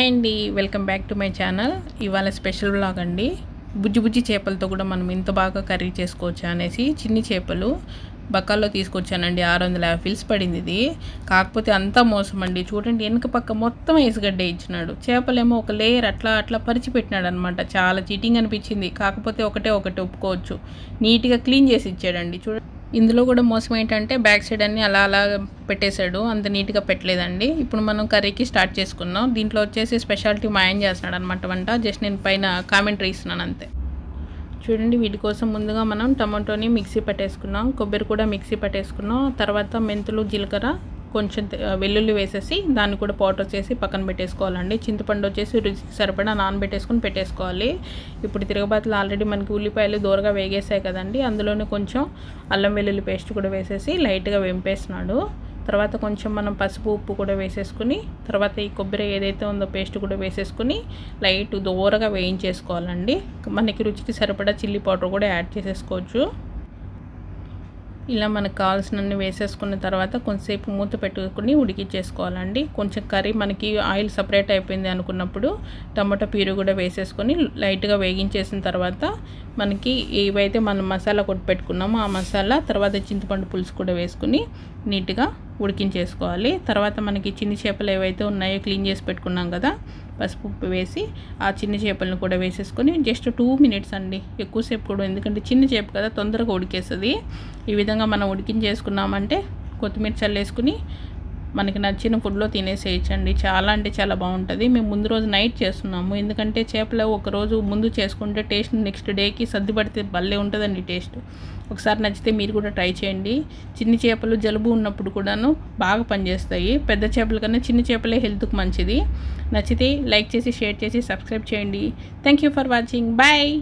Hi అండి welcome back to my channel. ఇవాళ special blog అండి. బుజ్జి బుజ్జి చేపలతో కూడా మనం ఇంత బాగా కర్రీ చేసుకోవచ్చు అనేసి చిన్ని చేపలు బకాల్లో తీసుకొచ్చానండి. ఆరు వందల యాభై ఫిల్స్ పడింది ఇది. కాకపోతే అంతా మోసం అండి. చూడండి వెనుక పక్క మొత్తం వేసిగడ్డ ఇచ్చినాడు. చేపలేమో ఒక లేయర్ అట్లా అట్లా పరిచి పెట్టినాడు అనమాట చాలా చీటింగ్ అనిపించింది. కాకపోతే ఒకటే ఒకటి ఒప్పుకోవచ్చు. నీట్గా క్లీన్ చేసి ఇచ్చాడండి. చూడండి. ఇందులో కూడా మోసం ఏంటంటే బ్యాక్ సైడ్ అన్ని అలా అలా పెట్టేశాడు అంత నీట్గా పెట్టలేదండి. ఇప్పుడు మనం కర్రీకి స్టార్ట్ చేసుకున్నాం దీంట్లో వచ్చేసి స్పెషాలిటీ మా ఆయన చేస్తున్నాడు అనమాట వంట. జస్ట్ నేను పైన కామెంటరీ ఇస్తున్నాను అంతే. చూడండి వీటి కోసం ముందుగా మనం టమాటోని మిక్సీ పట్టేసుకున్నాం. కొబ్బరి కూడా మిక్సీ పట్టేసుకున్నాం. తర్వాత మెంతులు జీలకర్ర కొంచెం వెల్లుల్లి వేసేసి దాన్ని కూడా పౌడర్ చేసి పక్కన పెట్టేసుకోవాలండి. చింతపండు వచ్చేసి రుచికి సరిపడా నానబెట్టేసుకొని పెట్టేసుకోవాలి. ఇప్పుడు తిరగబాతులు ఆల్రెడీ మనకి ఉల్లిపాయలు దూరగా వేగేసాయి కదండి. అందులోనే కొంచెం అల్లం వెల్లుల్లి పేస్ట్ కూడా వేసేసి లైట్గా వెంపేసినాడు తర్వాత కొంచెం మనం పసుపు ఉప్పు కూడా వేసేసుకుని తర్వాత ఈ కొబ్బరి ఏదైతే ఉందో పేస్ట్ కూడా వేసేసుకుని లైట్ దూరగా వేయించేసుకోవాలండి. మనకి రుచికి సరిపడా చిల్లీ పౌడర్ కూడా యాడ్ చేసేసుకోవచ్చు. ఇలా మనకు కావాల్సినన్ని వేసేసుకున్న తర్వాత కొంచెంసేపు మూత పెట్టుకుని ఉడికిచ్చేసుకోవాలండి. కొంచెం కర్రీ మనకి ఆయిల్ సపరేట్ అయిపోయింది అనుకున్నప్పుడు టమాటా పీరు కూడా వేసేసుకొని లైట్గా వేగించేసిన తర్వాత మనకి ఏవైతే మనం మసాలా కొట్టి పెట్టుకున్నామో ఆ మసాలా తర్వాత చింతపండు పులుసు కూడా వేసుకుని నీట్గా ఉడికించేసుకోవాలి. తర్వాత మనకి చిన్ని చేపలు ఏవైతే ఉన్నాయో క్లీన్ చేసి పెట్టుకున్నాం కదా పసుపు ఉప్పు వేసి ఆ చిన్న చేపలను కూడా వేసేసుకొని జస్ట్ టూ మినిట్స్ అండి. ఎక్కువసేపు కూడా ఎందుకంటే చిన్న చేప కదా తొందరగా ఉడికేస్తుంది. ఈ విధంగా మనం ఉడికించేసుకున్నామంటే కొత్తిమీర చల్లేసుకుని మనకి నచ్చిన ఫుడ్లో తినేసేయచ్చండి. చాలా అంటే చాలా బాగుంటుంది. మేము ముందు రోజు నైట్ చేస్తున్నాము. ఎందుకంటే చేపలు ఒక రోజు ముందు చేసుకుంటే టేస్ట్ నెక్స్ట్ డేకి సర్ది పడితే భలే ఉంటుందండి టేస్ట్ ఒకసారి నచ్చితే మీరు కూడా ట్రై చేయండి. చిన్ని చేపలు జలుబు ఉన్నప్పుడు కూడాను బాగా పనిచేస్తాయి. పెద్ద చేపల కన్నా చిన్న చేపలే హెల్త్కి మంచిది. నచ్చితే లైక్ చేసి షేర్ చేసి సబ్స్క్రైబ్ చేయండి. Thank you for watching bye